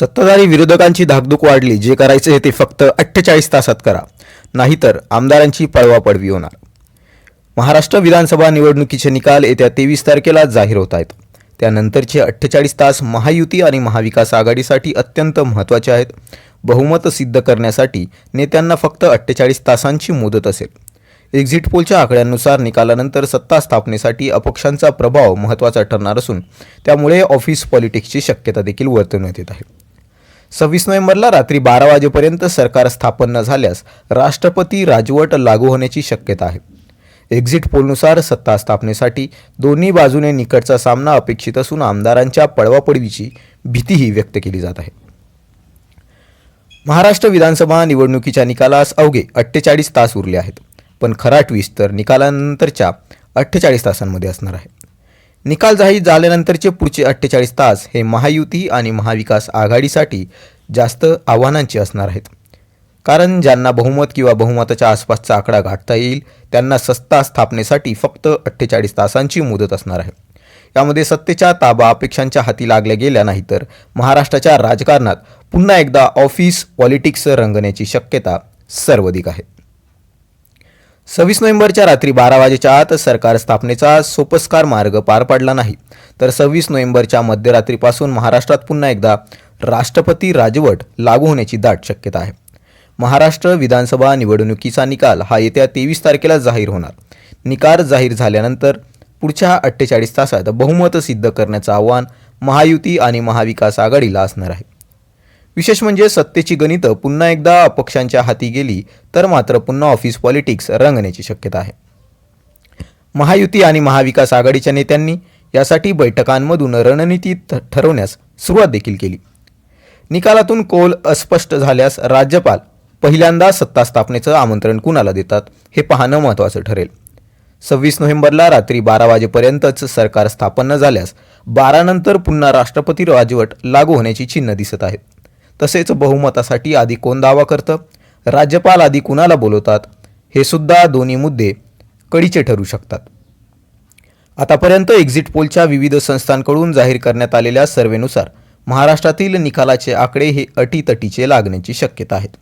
सत्ताधारी विरोधकांची धाकधूक वाढली. जे करायचे आहे ते फक्त अठ्ठेचाळीस तासात करा. नाहीतर आमदारांची पळवापळवी होणार. महाराष्ट्र विधानसभा निवडणुकीचे निकाल येत्या तेवीस तारखेला जाहीर होत आहेत त्यानंतरचे अठ्ठेचाळीस तास महायुती आणि महाविकास आघाडीसाठी अत्यंत महत्त्वाचे आहेत. बहुमत सिद्ध करण्यासाठी नेत्यांना फक्त अठ्ठेचाळीस तासांची मुदत असेल. एक्झिट पोलच्या आकड्यांनुसार निकालानंतर सत्ता स्थापनेसाठी अपक्षांचा प्रभाव महत्त्वाचा ठरणार असून त्यामुळे ऑफिस पॉलिटिक्सची शक्यता देखील वर्तवण्यात येत आहे. सव्वीस नोव्हेंबरला रात्री बारा वाजेपर्यंत सरकार स्थापन न झाल्यास राष्ट्रपती राजवट लागू होण्याची शक्यता आहे. एक्झिट पोलनुसार सत्ता स्थापनेसाठी दोन्ही बाजूने निकटचा सामना अपेक्षित असून आमदारांच्या पळवापळवीची भीतीही व्यक्त केली जात आहे. महाराष्ट्र विधानसभा निवडणुकीच्या निकालास अवघे अठ्ठेचाळीस तास उरले आहेत. पण खरा ट्विस्ट तर निकालानंतरच्या अठ्ठेचाळीस तासांमध्ये असणार आहे. निकाल जाहीर झाल्यानंतरचे पुढचे अठ्ठेचाळीस तास हे महायुती आणि महाविकास आघाडीसाठी जास्त आव्हानांचे असणार आहेत. कारण ज्यांना बहुमत किंवा बहुमताच्या आसपासचा आकडा गाठता येईल त्यांना सत्ता स्थापनेसाठी फक्त अठ्ठेचाळीस तासांची मुदत असणार आहे. यामध्ये सत्तेच्या ताबा अपेक्षांच्या हाती लागल्या गेल्या नाही तर महाराष्ट्राच्या राजकारणात पुन्हा एकदा ऑफिस पॉलिटिक्स रंगण्याची शक्यता सर्वाधिक आहे. सव्वीस नोव्हेंबरच्या रात्री बारा वाजेच्या आत सरकार स्थापनेचा सोपस्कार मार्ग पार पडला नाही. तर सव्वीस नोव्हेंबरच्या मध्यरात्रीपासून महाराष्ट्रात पुन्हा एकदा राष्ट्रपती राजवट लागू होण्याची दाट शक्यता आहे. महाराष्ट्र विधानसभा निवडणुकीचा निकाल हा येत्या तेवीस तारखेला जाहीर होणार. निकाल जाहीर झाल्यानंतर पुढच्या अठ्ठेचाळीस तासात बहुमत सिद्ध करण्याचं आव्हान महायुती आणि महाविकास आघाडीला असणार आहे. विशेष म्हणजे सत्तेची गणितं पुन्हा एकदा अपक्षांच्या हाती गेली तर मात्र पुन्हा ऑफिस पॉलिटिक्स रंगण्याची शक्यता आहे. महायुती आणि महाविकास आघाडीच्या नेत्यांनी यासाठी बैठकांमधून रणनीती ठरवण्यास सुरुवात देखील केली. निकालातून कोल अस्पष्ट झाल्यास राज्यपाल पहिल्यांदा सत्ता स्थापनेचं आमंत्रण कुणाला देतात हे पाहणं महत्त्वाचं ठरेल. सव्वीस नोव्हेंबरला रात्री बारा वाजेपर्यंतच सरकार स्थापन न झाल्यास बारानंतर पुन्हा राष्ट्रपती राजवट लागू होण्याची चिन्ह दिसत आहेत. तसेच बहुमतासाठी आधी कोण दावा करतं? राज्यपाल आधी कुणाला बोलवतात? हे सुद्धा दोन्ही मुद्दे कडीचे ठरू शकतात. आतापर्यंत एक्झिट पोलच्या विविध संस्थांकडून जाहीर करण्यात आलेल्या सर्वेनुसार महाराष्ट्रातील निकालाचे आकडे हे अटीतटीचे लागण्याची शक्यता आहेत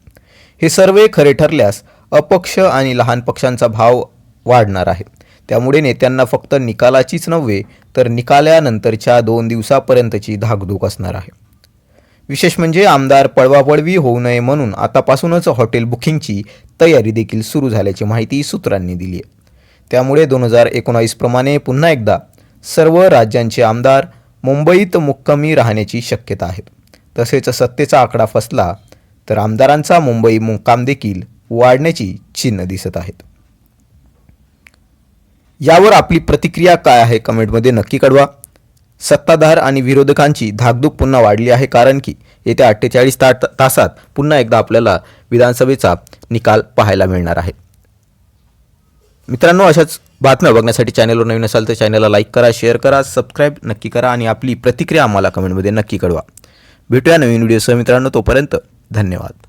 हे सर्वे खरे ठरल्यास अपक्ष आणि लहान पक्षांचा भाव वाढणार आहे. त्यामुळे नेत्यांना फक्त निकालाचीच नव्हे तर निकाल्यानंतरच्या दोन दिवसापर्यंतची धाकधूक असणार आहे. विशेष म्हणजे आमदार पळवापळवी होऊ नये म्हणून आतापासूनच हॉटेल बुकिंगची तयारी देखील सुरू झाल्याची माहिती सूत्रांनी दिली आहे. त्यामुळे दोन हजार एकोणावीसप्रमाणे पुन्हा एकदा सर्व राज्यांचे आमदार मुंबईत मुक्कामी राहण्याची शक्यता आहे. तसेच सत्तेचा आकडा फसला तर आमदारांचा मुंबई मुक्काम देखील वाढण्याची चिन्ह दिसत आहेत. यावर आपली प्रतिक्रिया काय आहे कमेंटमध्ये नक्की कळवा. सत्ताधार आणि विरोधकांची धाकधूक पुन्हा वाढली आहे कारण की येत्या अठ्ठेचाळीस ता तासात पुन्हा एकदा आपल्याला विधानसभेचा निकाल पाहायला मिळणार आहे. मित्रांनो अशाच बातम्या बघण्यासाठी चॅनलवर नवीन असाल तर चॅनलला लाईक करा शेअर करा सबस्क्राईब नक्की करा आणि आपली प्रतिक्रिया आम्हाला कमेंटमध्ये नक्की कळवा. भेटूया नवीन व्हिडिओसह मित्रांनो तोपर्यंत धन्यवाद.